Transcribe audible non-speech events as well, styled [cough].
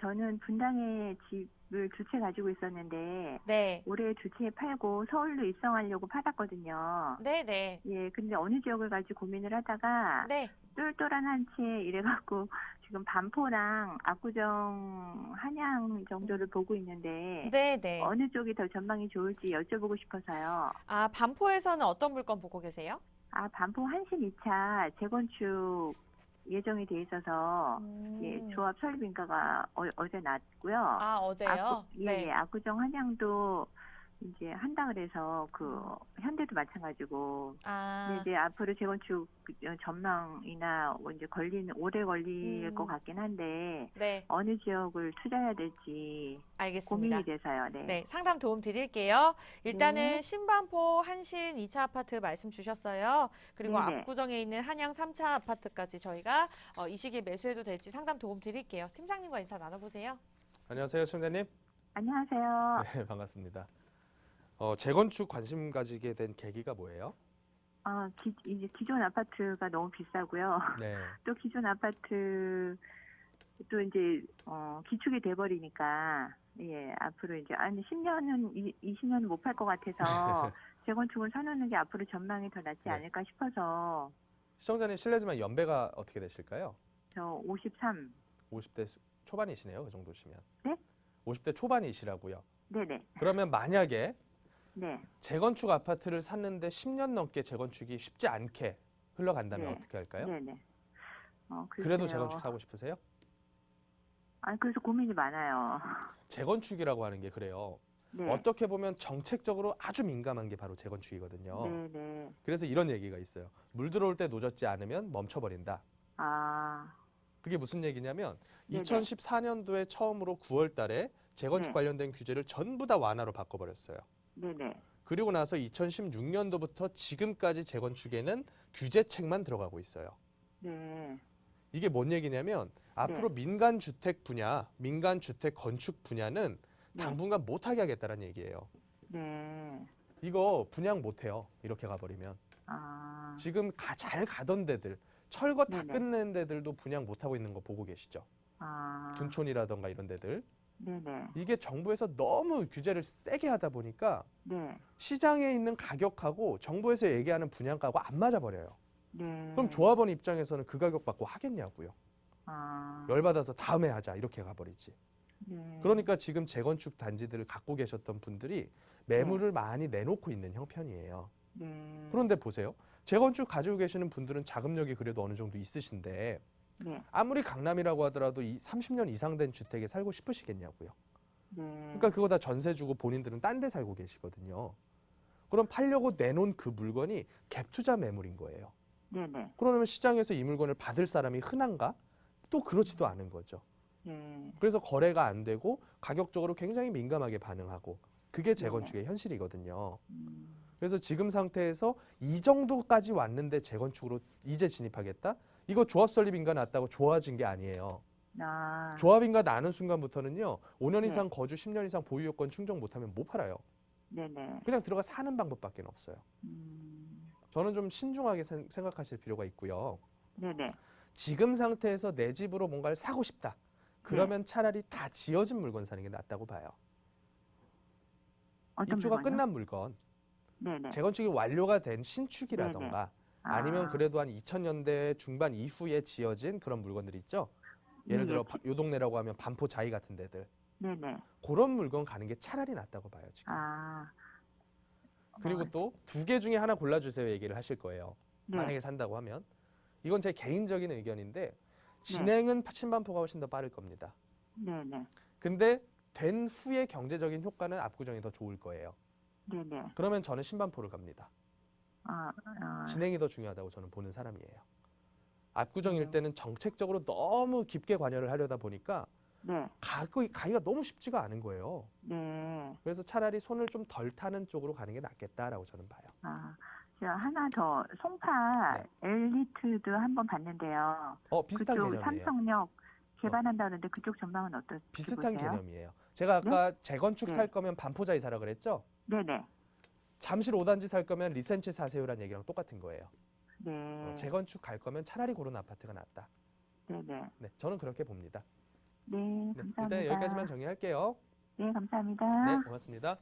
저는 분당에 집을 두 채 가지고 있었는데 네. 올해 두 채 팔고 서울로 입성하려고 팔았거든요. 네, 네. 예, 근데 어느 지역을 갈지 고민을 하다가 네. 똘똘한 한 채 이래갖고 지금 반포랑 압구정 한양 정도를 보고 있는데 네, 네. 어느 쪽이 더 전망이 좋을지 여쭤보고 싶어서요. 아, 반포에서는 어떤 물건 보고 계세요? 아, 반포 한신 2차 재건축 예정이 돼 있어서 음. 예, 조합 설립 인가가 어, 제 났고요. 아, 어제요? 압구, 예, 네. 예, 압구정 한양도 이제 한다 그래서 그 현대도 마찬가지고 음. 아, 이제 앞으로 재건축 전망이나 뭐 이제 걸리는 오래 걸릴 음. 것 같긴 한데 네. 어느 지역을 투자해야 될지 알겠습니다. 고민이 돼서요. 네. 네, 상담 도움 드릴게요. 일단은 네. 신반포 한신 2차 아파트 말씀 주셨어요. 그리고 네네. 압구정에 있는 한양 3차 아파트까지 저희가 어, 이 시기에 매수해도 될지 상담 도움 드릴게요. 팀장님과 인사 나눠보세요. 안녕하세요, 시청자님. 안녕하세요. 네, [laughs] 반갑습니다. 어, 재건축 관심 가지게 된 계기가 뭐예요? 아, 기, 이제 기존 아파트가 너무 비싸고요. 네. [laughs] 또 기존 아파트 또 이제 어, 기축이 돼버리니까 예 앞으로 이제 아니 10년은 20년은 못 팔 것 같아서 [laughs] 재건축을 사놓는 게 앞으로 전망이 더 낫지 네. 않을까 싶어서 시청자님 실례지만 연배가 어떻게 되실까요? 저 53. 50대 수- 초반이시네요, 그 정도시면. 네? 50대 초반이시라고요. 네네 그러면 만약에 네. 재건축 아파트를 샀는데 10년 넘게 재건축이 쉽지 않게 흘러간다면 네. 어떻게 할까요? 네네. 어, 그래도. 재건축 사고 싶으세요? 아 그래서 고민이 많아요. 재건축이라고 하는 게 그래요. 네. 어떻게 보면 정책적으로 아주 민감한 게 바로 재건축이거든요. 네네. 그래서 이런 얘기가 있어요. 물 들어올 때 노젓지 않으면 멈춰버린다. 아 그게 무슨 얘기냐면 네네. 2014년도에 처음으로 9월 달에 재건축 네. 관련된 규제를 전부 다 완화로 바꿔버렸어요. 네네. 그리고 나서 2016년도부터 지금까지 재건축에는 규제책만 들어가고 있어요. 네. 이게 뭔 얘기냐면 앞으로 민간 주택 분야, 민간 주택 건축 분야는 네. 당분간 못하게 하겠다는 얘기예요. 네. 이거 분양 못해요. 이렇게 가버리면 아 지금 가, 잘 가던 데들 철거 다 네네. 끝낸 데들도 분양 못하고 있는 거 보고 계시죠? 아. 둔촌이라던가 이런 데들 네네. 이게 정부에서 너무 규제를 세게 하다 보니까 네. 시장에 있는 가격하고 정부에서 얘기하는 분양가하고 안 맞아 버려요. 네. 그럼 조합원 입장에서는 그 가격 받고 하겠냐고요. 아. 열받아서 다음에 하자 이렇게 가버리지. 네. 그러니까 지금 재건축 단지들을 갖고 계셨던 분들이 매물을 많이 내놓고 있는 형편이에요. 네. 그런데 보세요. 재건축 가지고 계시는 분들은 자금력이 그래도 어느 정도 있으신데 네. 아무리 강남이라고 하더라도 이 30년 이상 된 주택에 살고 싶으시겠냐고요. 네. 그러니까 그거 다 전세 주고 본인들은 딴 데 살고 계시거든요. 그럼 팔려고 내놓은 그 물건이 갭 투자 매물인 거예요. 네 네. 그러면 시장에서 이 물건을 받을 사람이 흔한가? 또 그렇지도 않은 거죠. 네. 그래서 거래가 안 되고 가격적으로 굉장히 민감하게 반응하고 그게 재건축의 현실이거든요. 음, 그래서 지금 상태에서 이 정도까지 왔는데 재건축으로 이제 진입하겠다? 이거 조합 설립인가 났다고 좋아진 게 아니에요. 아. 조합인가 나는 순간부터는요. 5년 네. 이상 거주 10년 이상 보유 요건 충족 못하면 못 팔아요. 네네. 그냥 들어가 사는 방법밖에 없어요. 음, 저는 좀 신중하게 생- 생각하실 필요가 있고요. 네네. 지금 상태에서 내 집으로 뭔가를 사고 싶다. 그러면 네. 차라리 다 지어진 물건 사는 게 낫다고 봐요. 어떤 입주가 물건요? 끝난 물건, 네네. 재건축이 완료가 된 신축이라던가 아니면 아, 그래도 한 2000년대 중반 이후에 지어진 그런 물건들 있죠. 예를 네, 들어 네. 바- 요 동네라고 하면 반포 자이 같은 데들 네네. 그런 물건 가는 게 차라리 낫다고 봐요 지금. 아. 그리고 어, 또 두 개 중에 하나 골라주세요 얘기를 하실 거예요. 네. 만약에 산다고 하면 이건 제 개인적인 의견인데 네. 진행은 신반포가 훨씬 더 빠를 겁니다. 네네. 근데 된 후에 경제적인 효과는 압구정이 더 좋을 거예요. 네네. 그러면 저는 신반포를 갑니다. 아, 아. 진행이 더 중요하다고 저는 보는 사람이에요. 압구정 네. 일대는 정책적으로 너무 깊게 관여를 하려다 보니까 네. 가기, 가기가 너무 쉽지가 않은 거예요. 네. 그래서 차라리 손을 좀 덜 타는 쪽으로 가는 게 낫겠다라고 저는 봐요. 아. 제가 하나 더 송파 네. 엘리트도 한번 봤는데요. 어 비슷한 그쪽 개념이에요. 어. 삼성역 개발한다는데 그쪽 전망은 어떨지 비슷한 보세요? 개념이에요. 제가 아까 재건축 네. 살 거면 반포자이 사라 그랬죠? 네네. 잠실 5단지 살 거면 리센치 사세요라는 얘기랑 똑같은 거예요. 네. 어, 재건축 갈 거면 차라리 그런 아파트가 낫다. 네네. 네, 저는 그렇게 봅니다. 네, 네, 감사합니다. 일단 여기까지만 정리할게요. 네, 감사합니다. 네, 고맙습니다.